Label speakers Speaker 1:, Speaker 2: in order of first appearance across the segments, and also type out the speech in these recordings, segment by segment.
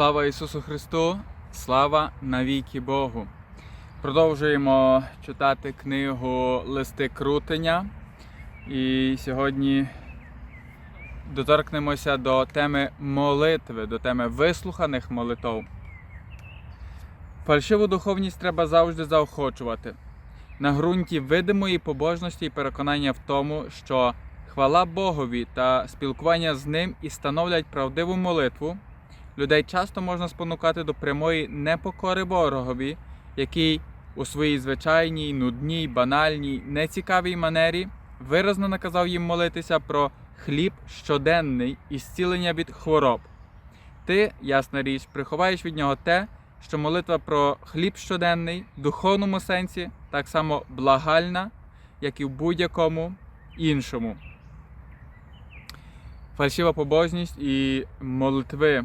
Speaker 1: Слава Ісусу Христу! Слава навіки Богу! Продовжуємо читати книгу Листи Крутення. І сьогодні доторкнемося до теми молитви, до теми вислуханих молитов. Фальшиву духовність треба завжди заохочувати. На ґрунті видимої побожності і переконання в тому, що хвала Богові та спілкування з ним і становлять правдиву молитву. Людей часто можна спонукати до прямої непокори ворогові, який у своїй звичайній, нудній, банальній, нецікавій манері виразно наказав їм молитися про хліб щоденний і зцілення від хвороб. Ти, ясна річ, приховаєш від нього те, що молитва про хліб щоденний в духовному сенсі так само благальна, як і в будь-якому іншому. Фальшива побожність і молитви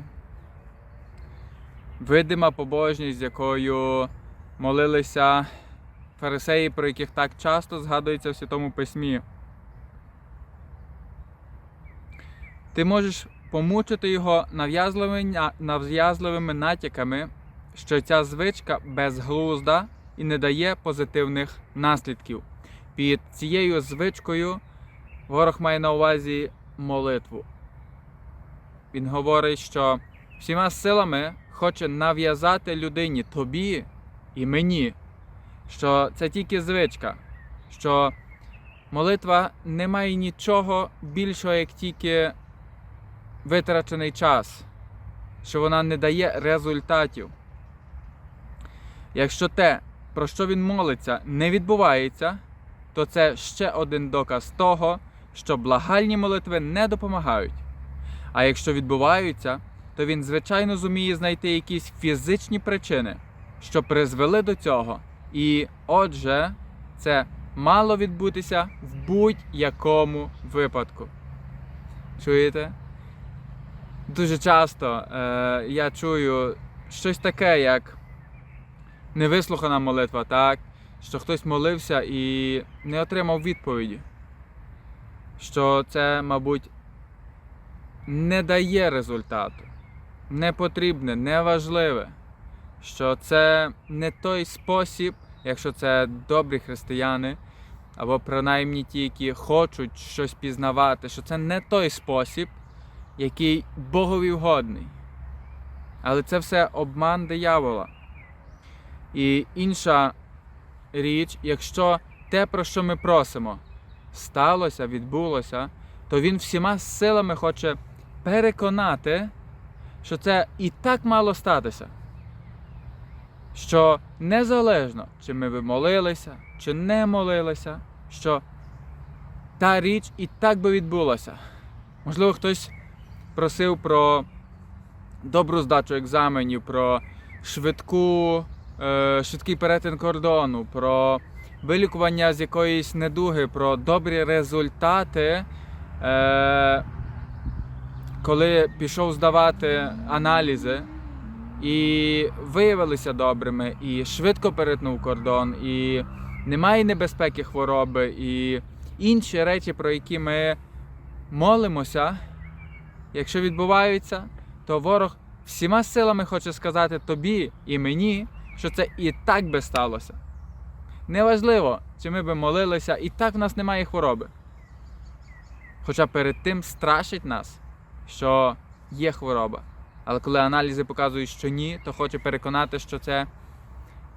Speaker 1: видима побожність, з якою молилися фарисеї, про яких так часто згадується в Святому Письмі. Ти можеш помучити його нав'язливими, нав'язливими натяками, що ця звичка безглузда і не дає позитивних наслідків. Під цією звичкою ворог має на увазі молитву. Він говорить, що всіма силами хоче нав'язати людині тобі і мені, що це тільки звичка, що молитва не має нічого більшого, як тільки витрачений час, що вона не дає результатів. Якщо те, про що він молиться, не відбувається, то це ще один доказ того, що благальні молитви не допомагають. А якщо відбуваються, то він, звичайно, зуміє знайти якісь фізичні причини, що призвели до цього. І отже, це мало відбутися в будь-якому випадку. Чуєте? Дуже часто е, я чую щось таке, як невислухана молитва, так? Що хтось молився і не отримав відповіді. Що це, мабуть, не дає результату не потрібне, не що це не той спосіб, якщо це добрі християни, або принаймні ті, які хочуть щось пізнавати, що це не той спосіб, який Богові вгодний. Але це все обман диявола. І інша річ, якщо те, про що ми просимо, сталося, відбулося, то він всіма силами хоче переконати що це і так мало статися. Що незалежно, чи ми би молилися, чи не молилися, що та річ і так би відбулася. Можливо, хтось просив про добру здачу екзаменів, про швидку, е, швидкий перетин кордону, про вилікування з якоїсь недуги, про добрі результати. Е, коли пішов здавати аналізи і виявилися добрими, і швидко перетнув кордон, і немає небезпеки хвороби, і інші речі, про які ми молимося, якщо відбуваються, то ворог всіма силами хоче сказати тобі і мені, що це і так би сталося. Неважливо, чи ми би молилися, і так в нас немає хвороби. Хоча перед тим страшить нас що є хвороба. Але коли аналізи показують, що ні, то хоче переконати, що це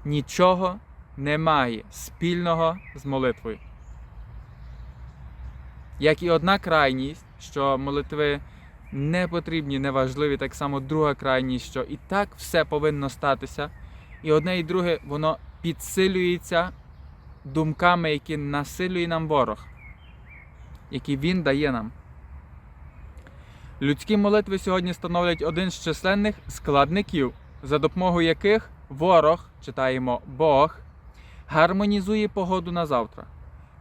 Speaker 1: нічого не має спільного з молитвою. Як і одна крайність, що молитви не потрібні, не важливі, так само друга крайність, що і так все повинно статися. І одне і друге, воно підсилюється думками, які насилює нам ворог, які він дає нам. Людські молитви сьогодні становлять один з численних складників, за допомогою яких ворог, читаємо Бог, гармонізує погоду на завтра.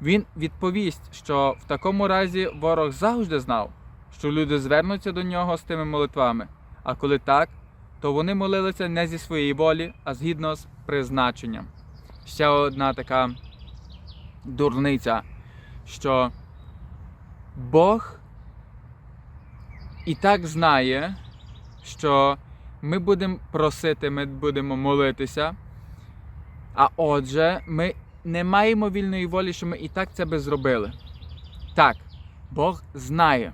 Speaker 1: Він відповість, що в такому разі ворог завжди знав, що люди звернуться до нього з тими молитвами, а коли так, то вони молилися не зі своєї волі, а згідно з призначенням. Ще одна така дурниця, що Бог і так знає, що ми будемо просити, ми будемо молитися. А отже, ми не маємо вільної волі, що ми і так це би зробили. Так, Бог знає.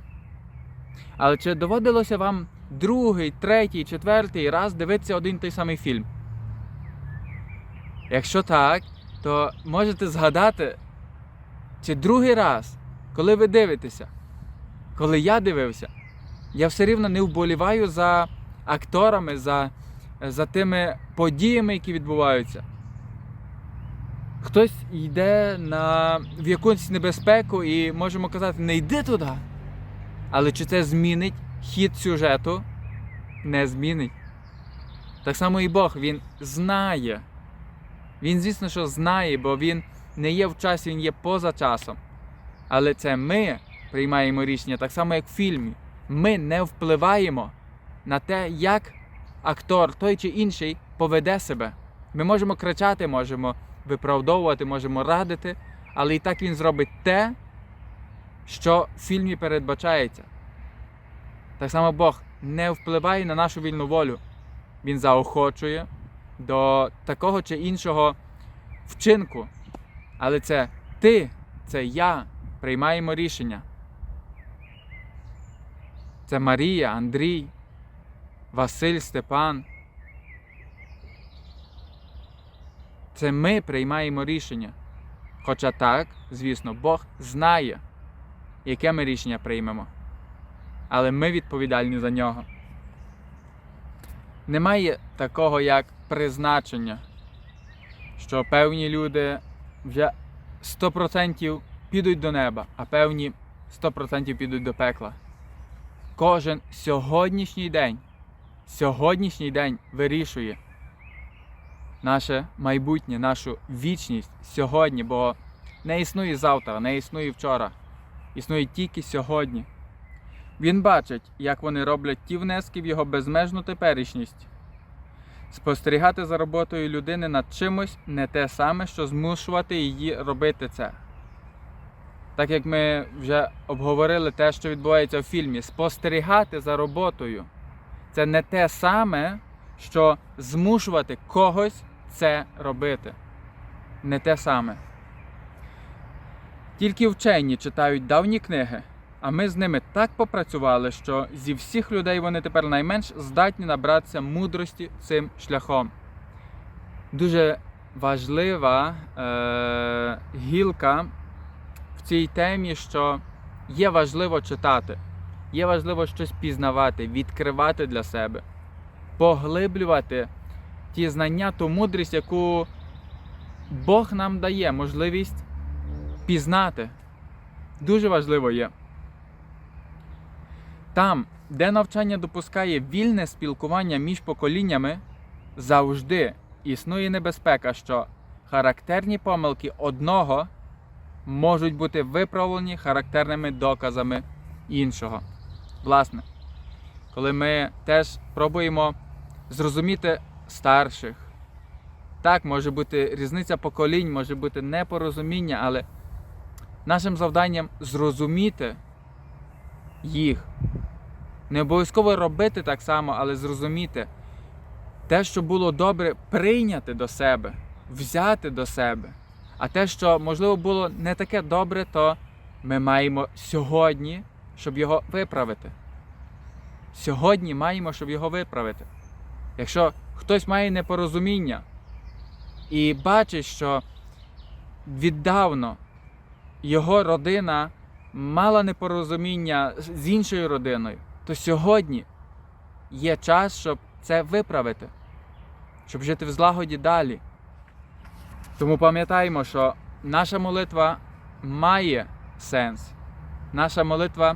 Speaker 1: Але чи доводилося вам другий, третій, четвертий раз дивитися один той самий фільм? Якщо так, то можете згадати, чи другий раз, коли ви дивитеся, коли я дивився, я все рівно не вболіваю за акторами, за, за тими подіями, які відбуваються. Хтось йде на, в якусь небезпеку і можемо казати, не йди туди. Але чи це змінить хід сюжету? Не змінить. Так само і Бог, Він знає. Він, звісно, що знає, бо він не є в часі, він є поза часом. Але це ми приймаємо рішення, так само, як в фільмі. Ми не впливаємо на те, як актор той чи інший поведе себе. Ми можемо кричати, можемо виправдовувати, можемо радити, але і так він зробить те, що в фільмі передбачається. Так само Бог не впливає на нашу вільну волю. Він заохочує до такого чи іншого вчинку. Але це ти, це я приймаємо рішення. Це Марія, Андрій, Василь, Степан. Це ми приймаємо рішення. Хоча так, звісно, Бог знає, яке ми рішення приймемо. Але ми відповідальні за нього. Немає такого, як призначення, що певні люди вже 100% підуть до неба, а певні 100% підуть до пекла. Кожен сьогоднішній день, сьогоднішній день вирішує наше майбутнє, нашу вічність сьогодні, бо не існує завтра, не існує вчора, існує тільки сьогодні. Він бачить, як вони роблять ті внески в його безмежну теперішність. Спостерігати за роботою людини над чимось не те саме, що змушувати її робити це. Так як ми вже обговорили те, що відбувається в фільмі, спостерігати за роботою це не те саме, що змушувати когось це робити. Не те саме. Тільки вчені читають давні книги, а ми з ними так попрацювали, що зі всіх людей вони тепер найменш здатні набратися мудрості цим шляхом. Дуже важлива е- гілка цій темі, що є важливо читати, є важливо щось пізнавати, відкривати для себе, поглиблювати ті знання, ту мудрість, яку Бог нам дає можливість пізнати. Дуже важливо є. Там, де навчання допускає вільне спілкування між поколіннями, завжди існує небезпека, що характерні помилки одного можуть бути виправлені характерними доказами іншого. Власне, коли ми теж пробуємо зрозуміти старших, так, може бути різниця поколінь, може бути непорозуміння, але нашим завданням зрозуміти їх. Не обов'язково робити так само, але зрозуміти те, що було добре, прийняти до себе, взяти до себе. А те, що можливо було не таке добре, то ми маємо сьогодні, щоб його виправити. Сьогодні маємо, щоб його виправити. Якщо хтось має непорозуміння і бачить, що віддавно його родина мала непорозуміння з іншою родиною, то сьогодні є час, щоб це виправити, щоб жити в злагоді далі. Тому пам'ятаємо, що наша молитва має сенс. Наша молитва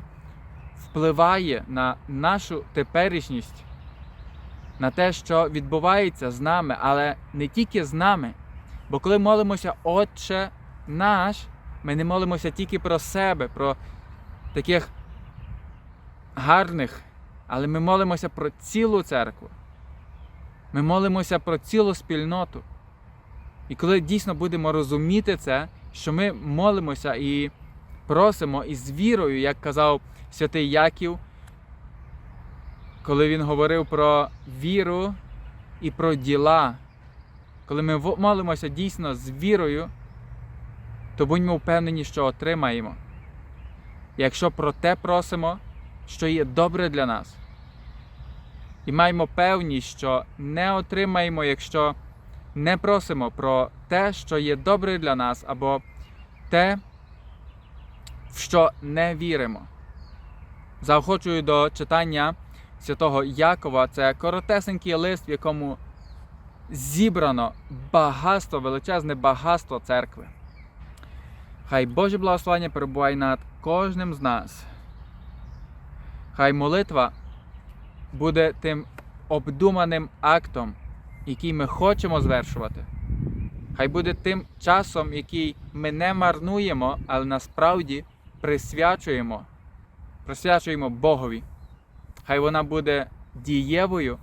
Speaker 1: впливає на нашу теперішність, на те, що відбувається з нами, але не тільки з нами. Бо коли молимося Отче наш, ми не молимося тільки про себе, про таких гарних, але ми молимося про цілу церкву. Ми молимося про цілу спільноту. І коли дійсно будемо розуміти це, що ми молимося і просимо із вірою, як казав святий Яків, коли він говорив про віру і про діла, коли ми молимося дійсно з вірою, то будьмо впевнені, що отримаємо. Якщо про те просимо, що є добре для нас. І маємо певність, що не отримаємо, якщо не просимо про те, що є добре для нас, або те, в що не віримо. Заохочую до читання святого Якова. Це коротесенький лист, в якому зібрано багатство, величезне багатство церкви. Хай Боже благословення перебуває над кожним з нас. Хай молитва буде тим обдуманим актом, який ми хочемо звершувати. Хай буде тим часом, який ми не марнуємо, але насправді присвячуємо, присвячуємо Богові. Хай вона буде дієвою,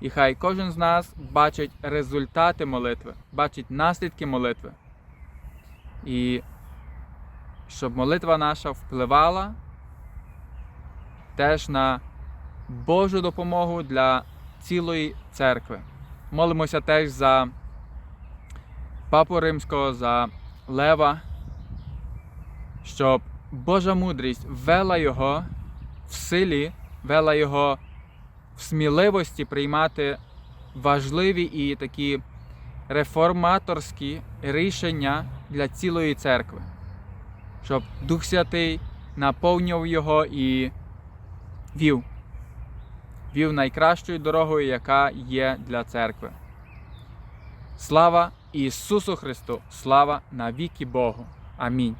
Speaker 1: і хай кожен з нас бачить результати молитви, бачить наслідки молитви. І щоб молитва наша впливала теж на Божу допомогу для цілої церкви. Молимося теж за Папу Римського, за Лева, щоб Божа мудрість вела його в силі, вела його в сміливості приймати важливі і такі реформаторські рішення для цілої церкви, щоб Дух Святий наповнював його і вів, вів найкращою дорогою, яка є для церкви. Слава Ісусу Христу! Слава навіки Богу! Амінь.